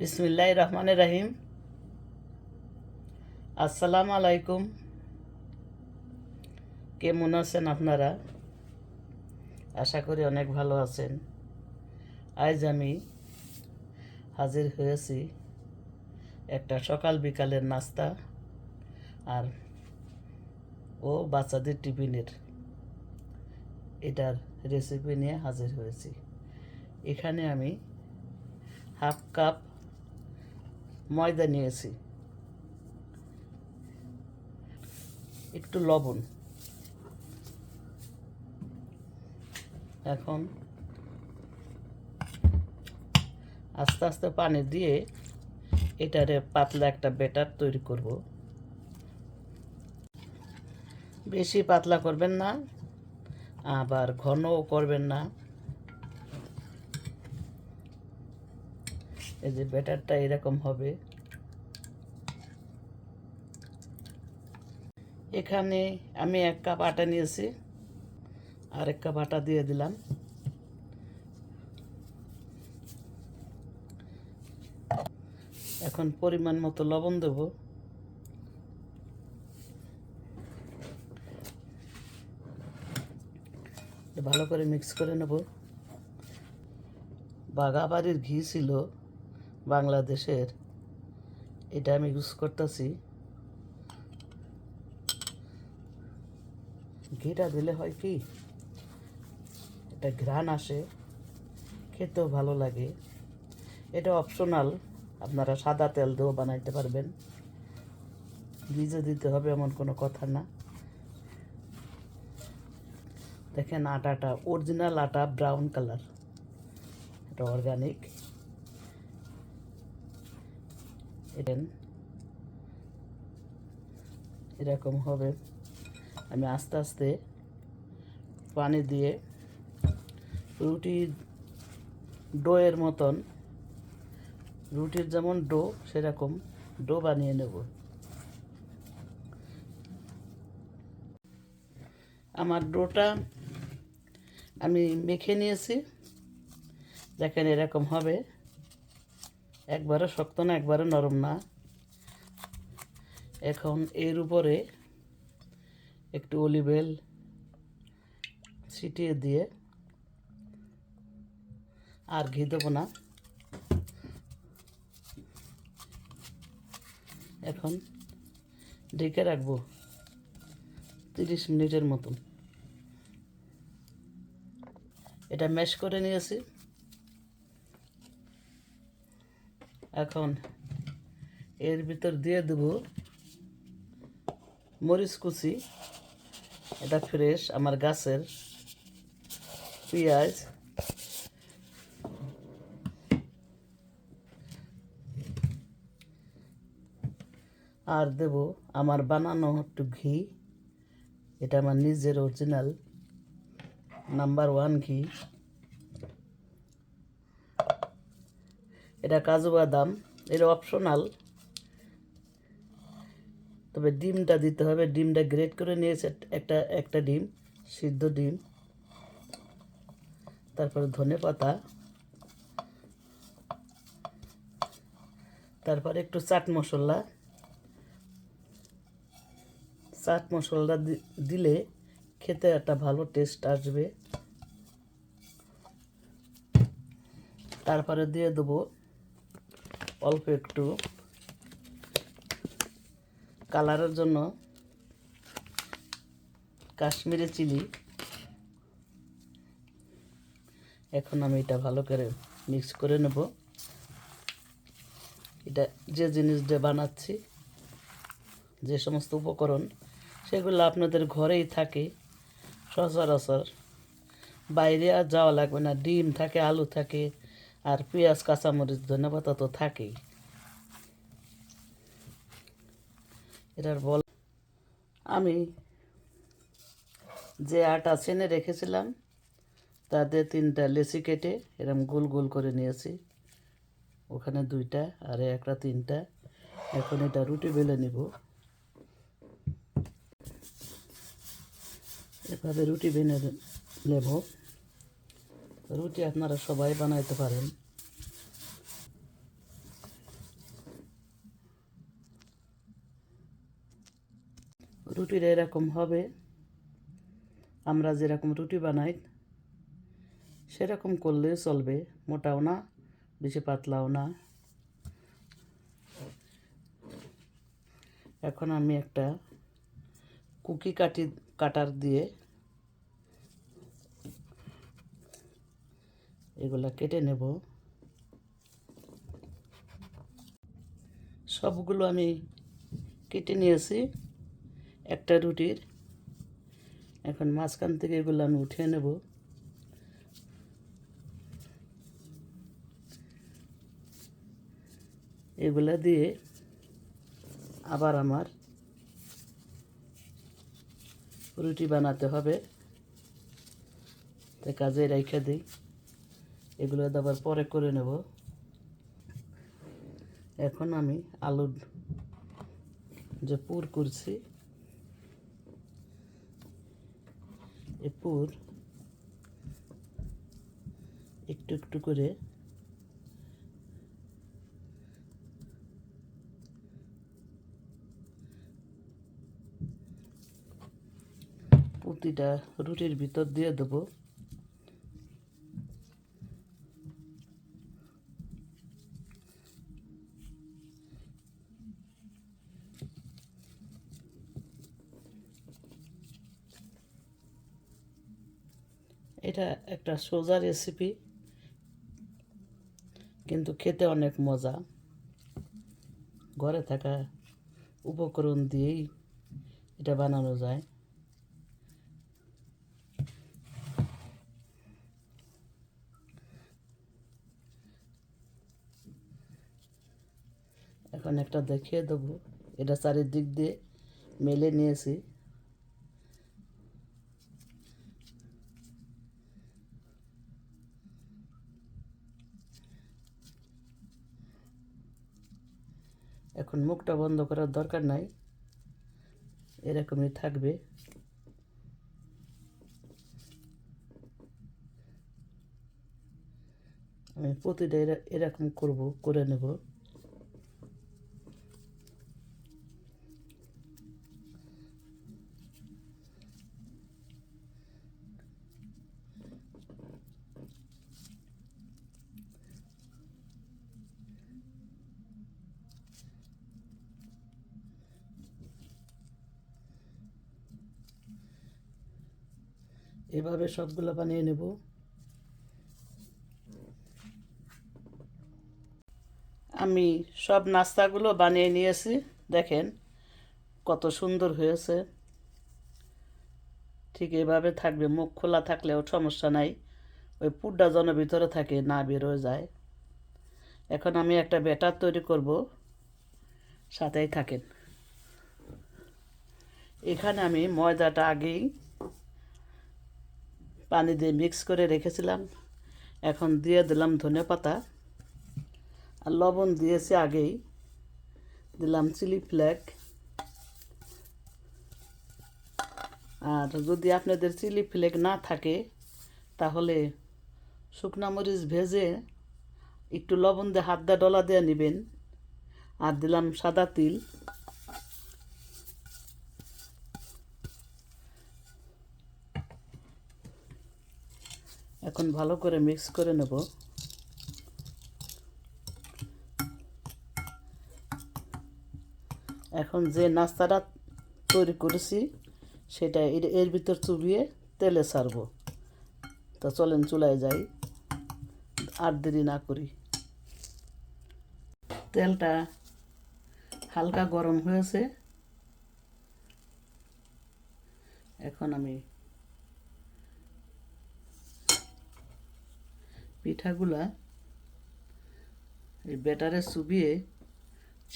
বিসমিল্লাহ রহমান রাহিম। আসসালামু আলাইকুম। কেমন আছেন আপনারা? আশা করি অনেক ভালো আছেন। আজ আমি হাজির হয়েছি একটা সকাল বিকালের নাস্তা আর ও বাচ্চাদের টিফিনের। এটার রেসিপি নিয়ে হাজির হয়েছি। এখানে আমি হাফ কাপ ময়দা নিয়েছি। একটু লবণ। এখন আস্তে আস্তে পানি দিয়ে এটারে পাতলা একটা ব্যাটার তৈরি করব। বেশি পাতলা করবেন না, আবার ঘনও করবেন না। এই যে ব্যাটারটা এরকম হবে। এখানে আমি এক কাপ আটা নিয়েছি, আর এক কাপ আটা দিয়ে দিলাম। এখন পরিমাণ মতো লবণ দেব। ভালো করে মিক্স করে নেব। বাগাবাড়ির ঘি ছিল। বাংলাদেশের, এটা আমি ইউজ করতেছি। ঘিটা দিলে হয় কি এটা ঘ্রাণ আসে, খেতেও ভালো লাগে। এটা অপশনাল আপনারা সাদা তেল দিয়েও বানাইতে পারবেন। ভিজে দিতে হবে এমন কোনো কথা না। দেখেন আটাটা অরিজিনাল আটা ব্রাউন কালার এটা অর্গানিক এরকম হবে। আমি আস্তে আস্তে পানি দিয়ে রুটির ডোয়ের মতন, রুটির যেমন ডো, সেরকম ডো বানিয়ে নেব। আমার ডোটা আমি মেখে নিয়েছি। দেখেন এরকম হবে। একবারে শক্ত না, একবারে নরম না। এখন এর উপরে একটু অলিভেল ছিটিয়ে দিয়ে আর ঘি দেবো না। এখন ঢেকে রাখব তিরিশ মিনিটের মতন। এটা ম্যাশ করে নিয়েছি। এখন এর ভিতর দিয়ে দেব মরিচ কুচি, এটা ফ্রেশ আমার গাছের পেঁয়াজ। আর দেব আমার বানানো একটু ঘি, এটা আমার নিজের অরিজিনাল নাম্বার ওয়ান ঘি। এটা কাজু বাদাম এটা অপশনাল তবে ডিমটা দিতে হবে, ডিমটা গ্রেট করে নিয়েছে, একটা একটা ডিম, সিদ্ধ ডিম। তারপরে ধনে পাতা। তারপরে একটু চাট মশলা। চাট মশলা দিলে খেতে একটা ভালো টেস্ট আসবে। তারপরে দিয়ে দেবো অল্প একটু কালারের জন্য কাশ্মীরি চিলি। এখন আমি এটা ভালো করে মিক্স করে নেব। এটা যে জিনিস দিয়ে বানাচ্ছি, যে সমস্ত উপকরণ, সেগুলো আপনাদের ঘরেই থাকে, সচরাচর। বাইরে আর যাওয়া লাগবে না, ডিম থাকে, আলু থাকে আর পেঁয়াজ, কাঁচামরিচ ধন্যবাদ তো থাকেই। এটার বল আমি যে আটা ছেনে রেখেছিলাম তাতে তিনটা লেচি কেটে এরকম গোল গোল করে নিয়েছি। ওখানে দুইটা, আর একটা তিনটা। এখন এটা রুটি বেলে নিব। এভাবে রুটি বেনে নেব। রুটি আপনারা সবাই বানাইতে পারেন। রুটিটা এরকম হবে। আমরা যেরকম রুটি বানাই, সেরকম করলে চলবে। মোটাও না, বেশি পাতলাও না। এখন আমি একটা কুকি কাটি কাটার দিয়ে এগুলা কেটে নেব। সবগুলো আমি কেটে নিয়েছি, একটা রুটির। এখন মাঝখান থেকে এগুলো আমি উঠিয়ে নেব। এগুলা দিয়ে আবার আমার রুটি বানাতে হবে। কাজে রেখে দিই। এগুলো আবার পরে করে নেব। এখন আমি আলুর যে পুর করছি, এ পুর একটু একটু করে প্রতিটা রুটির ভিতর দিয়ে দেবো। এটা একটা সোজা রেসিপি কিন্তু খেতে অনেক মজা। ঘরে থাকা উপকরণ দিয়েই এটা বানানো যায়। এখন একটা দেখিয়ে দেবো। এটা চারিদিক দিয়ে মেলে নিয়েছি। এখন মুখটা বন্ধ করার দরকার নাই। এরকমই থাকবে। আমি প্রতিটা এরা- এরকম করব, করে নেব। এভাবে সবগুলো বানিয়ে নেব। আমি সব নাস্তাগুলো বানিয়ে নিয়েছি, দেখেন কত সুন্দর হয়েছে। ঠিক এভাবে থাকবে, মুখ খোলা থাকলেও সমস্যা নাই। ওই পুডটা যেন ভিতরে থাকে না বেরোয় যায়। এখন আমি একটা ব্যাটার তৈরি করব, সাথেই থাকেন। এখানে আমি ময়দাটা আগেই পানি দিয়ে মিক্স করে রেখেছিলাম। এখন দিয়ে দিলাম ধনে পাতা আর লবণ দিয়েছি আগেই। দিলাম চিলি ফ্লেক আর যদি আপনাদের চিলি ফ্লেক না থাকে, তাহলে শুকনা মরিচ ভেজে একটু লবণ দিয়ে হাত দিয়ে ডলা দিয়ে নেবেন। আর দিলাম সাদা তিল। এখন ভালো করে মিক্স করে নেব। এখন যে নাস্তাটা তৈরি করেছি, সেটা এর- ভিতর চুবিয়ে তেলে ছাড়বো তা চলেন চুলায় যাই, আর দেরি না করি। তেলটা হালকা গরম হয়েছে। এখন আমি পিঠাগুলা এই ব্যাটারে চুবিয়ে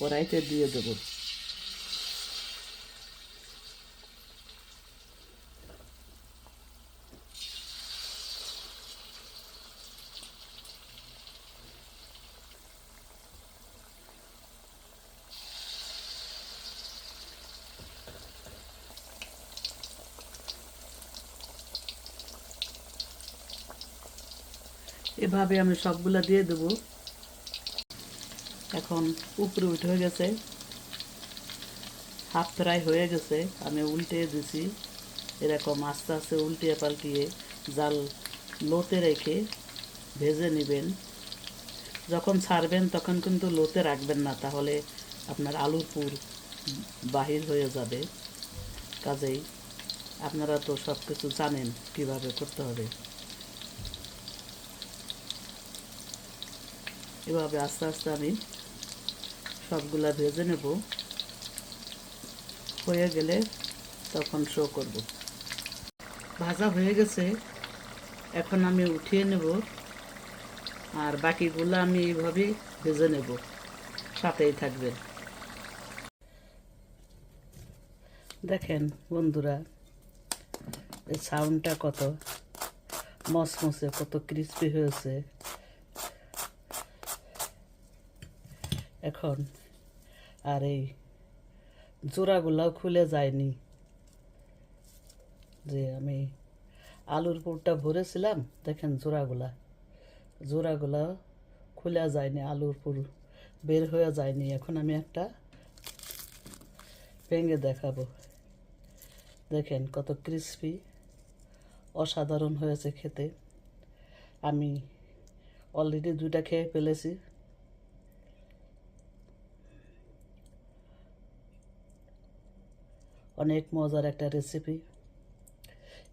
কড়াইতে দিয়ে দেবো। এভাবে আমি সবগুলা দিয়ে দেবো। এখন উপরে উঠে হয়ে গেছে। হাফ ফ্রাই হয়ে গেছে, আমি উল্টে দিছি। এরকম আস্তে আস্তে উল্টিয়ে পাল্টিয়ে জাল লোতে রেখে ভেজে নেবেন। যখন ছাড়বেন তখন কিন্তু লোতে রাখবেন না, তাহলে আপনার আলুর পুর বাহির হয়ে যাবে। কাজেই আপনারা তো সব কিছু জানেন কীভাবে করতে হবে। এভাবে আস্তে আস্তে আমি সবগুলা ভেজে নেব। হয়ে গেলে তখন শো করব। ভাজা হয়ে গেছে। এখন আমি উঠিয়ে নেব আর বাকিগুলো আমি এইভাবে ভেজে নেব। সাথেই থাকবেন দেখেন বন্ধুরা, এই সাউন্ডটা কত মসমসে, কত ক্রিস্পি হয়েছে। এখন। আর এই জোড়াগুলাও খুলে যায়নি। যে আমি আলুর পুরটা ভরেছিলাম, দেখেন জোড়াগুলা। জোড়াগুলা খুলে যায়নি, আলুর পুর বের হয়ে যায়নি। এখন আমি একটা ভেঙে দেখাবো। দেখেন কত ক্রিস্পি অসাধারণ হয়েছে খেতে। আমি অলরেডি দুইটা খেয়ে ফেলেছি। অনেক মজার একটা রেসিপি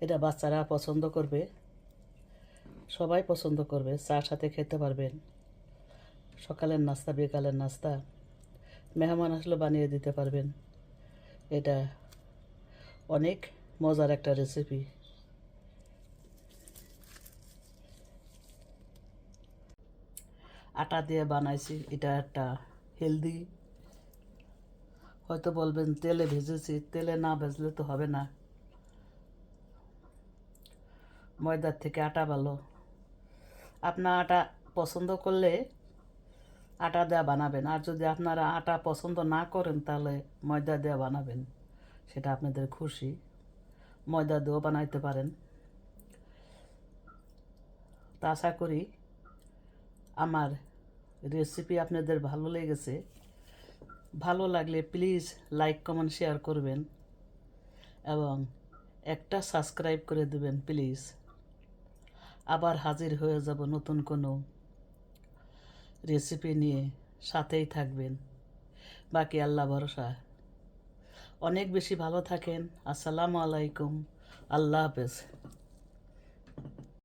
এটা বাচ্চারা পছন্দ করবে। সবাই পছন্দ করবে চার সাথে খেতে পারবেন। সকালের নাস্তা, বিকালের নাস্তা, মেহমান আসলে বানিয়ে দিতে পারবেন। এটা অনেক মজার একটা রেসিপি আটা দিয়ে বানাইছি, এটা একটা হেলদি হয়তো বলবেন, তেলে ভেজেছি, তেলে না ভেজলে তো হবে না। ময়দার থেকে আটা ভালো। আপনার আটা পছন্দ করলে আটা দেওয়া বানাবেন। আর যদি আপনারা আটা পছন্দ না করেন, তাহলে ময়দা দেওয়া বানাবেন। সেটা আপনাদের খুশি। ময়দা দিয়েও বানাইতে পারেন। তা আশা করি আমার রেসিপি আপনাদের ভালো লেগেছে। ভালো লাগলে প্লিজ লাইক কমেন্ট শেয়ার করবেন। এবং একটা সাবস্ক্রাইব করে দেবেন প্লিজ আবার হাজির হয়ে যাব নতুন কোনো রেসিপি নিয়ে সাথেই থাকবেন। বাকি আল্লাহ ভরসা। অনেক বেশি ভালো থাকেন। আসসালামু আলাইকুম। আল্লাহ হাফেজ।